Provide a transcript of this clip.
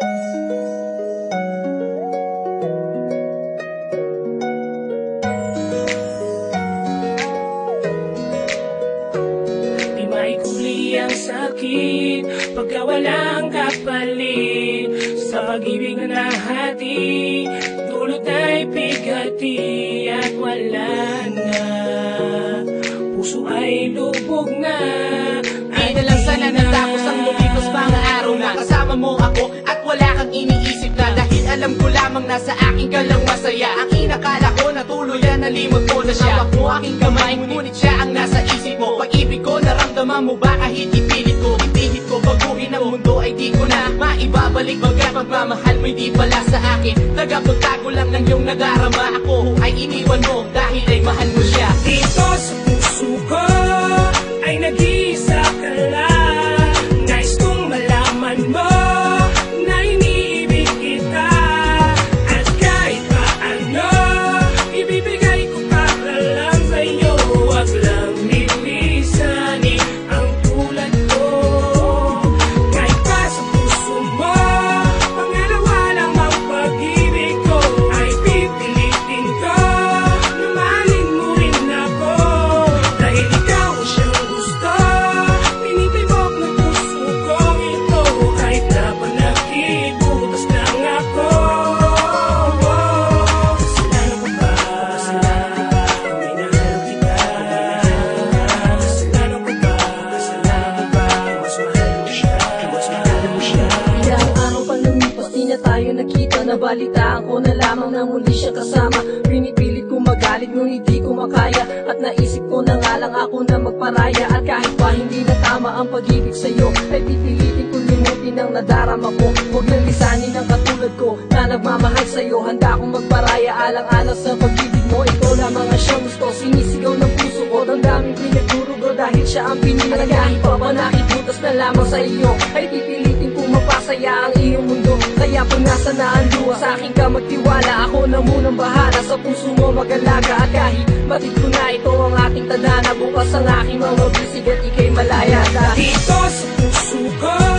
Di maikuli ang sakit Pagka walang kapalit Sa pag-ibig na nahati Dulot ay bigati At wala na. Puso ay lubog na iniisip na Dahil alam ko lamang nasa akin ka lang masaya. Ang inakala ko na tuluyan nalimot mo na siya. Hawak mo aking kamay ngunit siya ang nasa isip mo. Pag-ibig ko naramdaman mo ba kahit ipilit ko? Ipihit ko baguhin ang mundo ay di ko na Maibabalik. Baga pagmamahal mo'y di pala sa akin. Tagapagtago lang ng iyong nadarama. Ako ay iniwan mo dahil ay mahal mo siya. Dito sa puso ko na tayo nakita Nabalitaan ko na lamang na muli siya kasama. Pinipilit ko magalit, ngunit di ko makaya. At naisip ko na nga lang ako na magparaya. At kahit pa hindi na tama ang pag-ibig sa'yo Ay pipilitin ko limutin ang nadarama ko. Huwag nang lisanin ang katulad ko Na nagmamahal sa'yo. Handa akong magparaya alang-alang sa pag-ibig mo. Ikaw lamang ang siyang gusto. Sinisigaw ng puso ko. Damdamin pinagdurugo dahil siya ang pinili. Ba nakibutas na lamang sa iyo Ay pipilitin kong mapasaya ang iyong mundo. Kaya pag nasa na ang luha Sa akin ka magtiwala. Ako na munang bahala Sa puso mo mag-alaga. At kahit batid ko na ito ang ating tadhana. Bukas ang aking mga bisig at ikay malaya. Dahil Dito sa puso ko